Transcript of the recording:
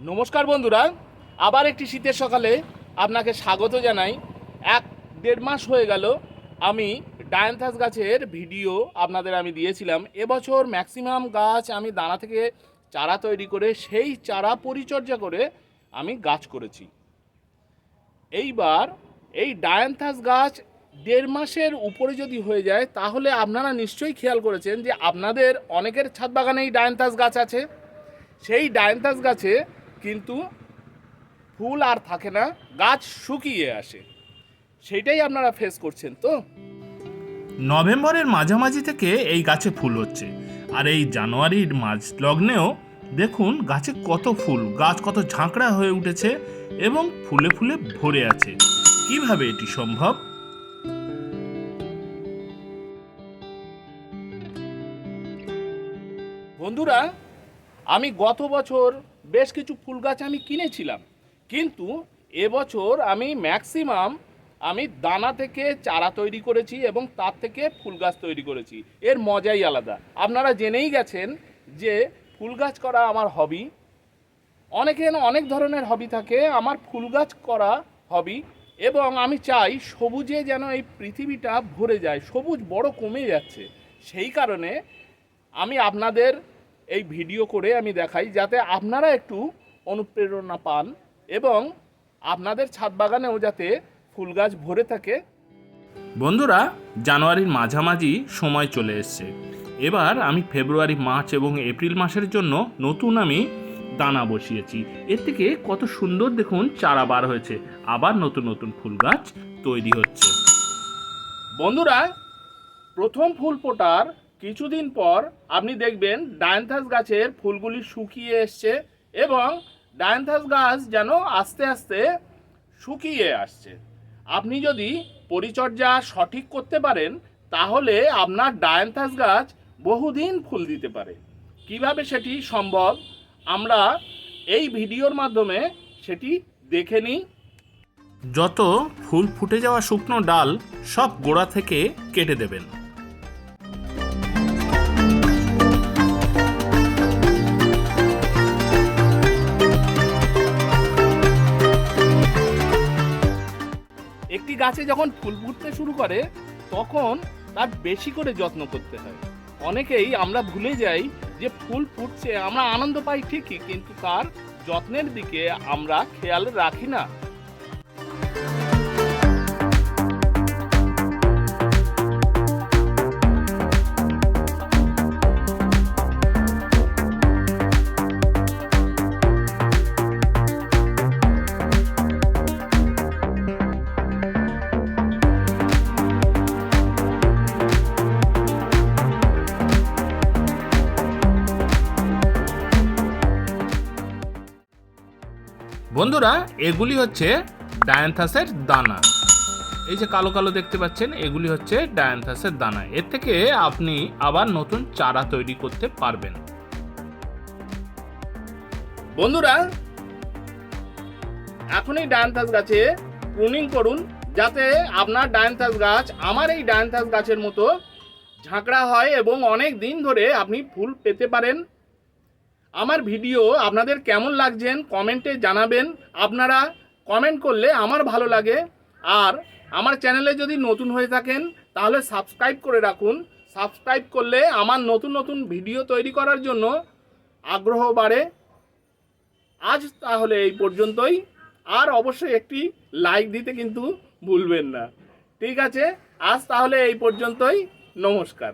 নমস্কার বন্ধুরা, আবার একটি শীতের সকালে আপনাকে স্বাগত জানাই। এক দেড় মাস হয়ে গেল, আমি ডায়ান্থাস গাছের ভিডিও আপনাদের আমি দিয়েছিলাম। এবছর ম্যাক্সিমাম গাছ আমি দানা থেকে চারা তৈরি করে, সেই চারা পরিচর্যা করে আমি গাছ করেছি। এইবার এই ডায়ান্থাস গাছ দেড় মাসের উপরে যদি হয়ে যায়, তাহলে আপনারা নিশ্চয়ই খেয়াল করেছেন যে আপনাদের অনেকের ছাদ বাগানে এই ডায়ান্থাস গাছ আছে। সেই ডায়ান্থাস গাছে কিন্তু ফুল আর থাকে না গাছ শুকিয়ে আসে। সেইটাই আপনারা ফেস করছেন তো? নভেম্বরের মাঝামাঝি থেকে এই গাছে ফুল হচ্ছে। আর এই জানুয়ারির মাঝ লগ্নেও দেখুন গাছে কত ফুল গাছ কত ঝাঁকড়া হয়ে উঠেছে এবং ফুলে ফুলে ভরে আছে। কীভাবে এটি সম্ভব? বন্ধুরা আমি গত বছর বেশ কিছু ফুল গাছ আমি কিনেছিলাম। কিন্তু এবছর আমি ম্যাক্সিমাম আমি দানা থেকে চারা তৈরি করেছি এবং তার থেকে ফুল গাছ তৈরি করেছি। এর মজাই আলাদা। আপনারা জেনেই গেছেন যে ফুল গাছ করা আমার হবি অনেকের অনেক ধরনের হবি থাকে, আমার ফুল গাছ করা হবি এবং আমি চাই সবুজে যেন এই পৃথিবীটা ভরে যায়, সবুজ বড় কমে যাচ্ছে। সেই কারণে আমি আপনাদের এই ভিডিও করে আমি দেখাই যাতে আপনারা একটু অনুপ্রেরণা পান এবং আপনাদের ছাদ বাগানেও যাতে ফুল গাছ ভরে থাকে। বন্ধুরা জানুয়ারির মাঝামাঝি সময় চলে এসছে। এবার আমি ফেব্রুয়ারি মার্চ এবং এপ্রিল মাসের জন্য নতুন আমি দানা বসিয়েছি। এর থেকে কত সুন্দর দেখুন চারা বার হয়েছে। আবার নতুন নতুন ফুল গাছ তৈরি হচ্ছে। বন্ধুরা প্রথম ফুল ফোটার কিছুদিন পর আপনি দেখবেন ডায়ান্থাস গাছের ফুলগুলি শুকিয়ে এসছে এবং ডায়ান্থাস গাছ যেন আস্তে আস্তে শুকিয়ে আসছে। আপনি যদি পরিচর্যা সঠিক করতে পারেন, তাহলে আপনার ডায়ান্থাস গাছ বহুদিন ফুল দিতে পারে। কীভাবে সেটি সম্ভব? আমরা এই ভিডিওর মাধ্যমে সেটি দেখে নিই। যত ফুল ফুটে যাওয়া শুকনো ডাল সব গোড়া থেকে কেটে দেবেন। গাছে যখন ফুল ফুটতে শুরু করে, তখন তার বেশি করে যত্ন করতে হয়। অনেকেই আমরা ভুলে যাই যে ফুল ফুটছে, আমরা আনন্দ পাই ঠিকই, কিন্তু তার যত্নের দিকে আমরা খেয়াল রাখি না। বন্ধুরা, এগুলি হচ্ছে ডায়ান্থাসের দানা। এই যে কালো কালো দেখতে পাচ্ছেন, এগুলি হচ্ছে ডায়ান্থাসের দানা। এর থেকে আপনি আবার নতুন চারা তৈরি করতে পারবেন। বন্ধুরা, এখনই ডায়ান্থাস গাছে প্রুনিং করুন, যাতে আপনার ডায়ান্থাস গাছ, আমার এই ডায়ান্থাস গাছের মতো ঝাঁকড়া হয় এবং অনেক দিন ধরে আপনি ফুল পেতে পারেন। আমার ভিডিও আপনাদের কেমন লাগছেন কমেন্টে জানাবেন। আপনারা কমেন্ট করলে আমার ভালো লাগে। আর আমার চ্যানেলে যদি নতুন হয়ে থাকেন, তাহলে সাবস্ক্রাইব করে রাখুন। সাবস্ক্রাইব করলে আমার নতুন নতুন ভিডিও তৈরি করার জন্য আগ্রহ বাড়ে। আজ তাহলে এই পর্যন্তই। আর অবশ্যই একটি লাইক দিতে কিন্তু ভুলবেন না। ঠিক আছে? আজ তাহলে এই পর্যন্তই। নমস্কার।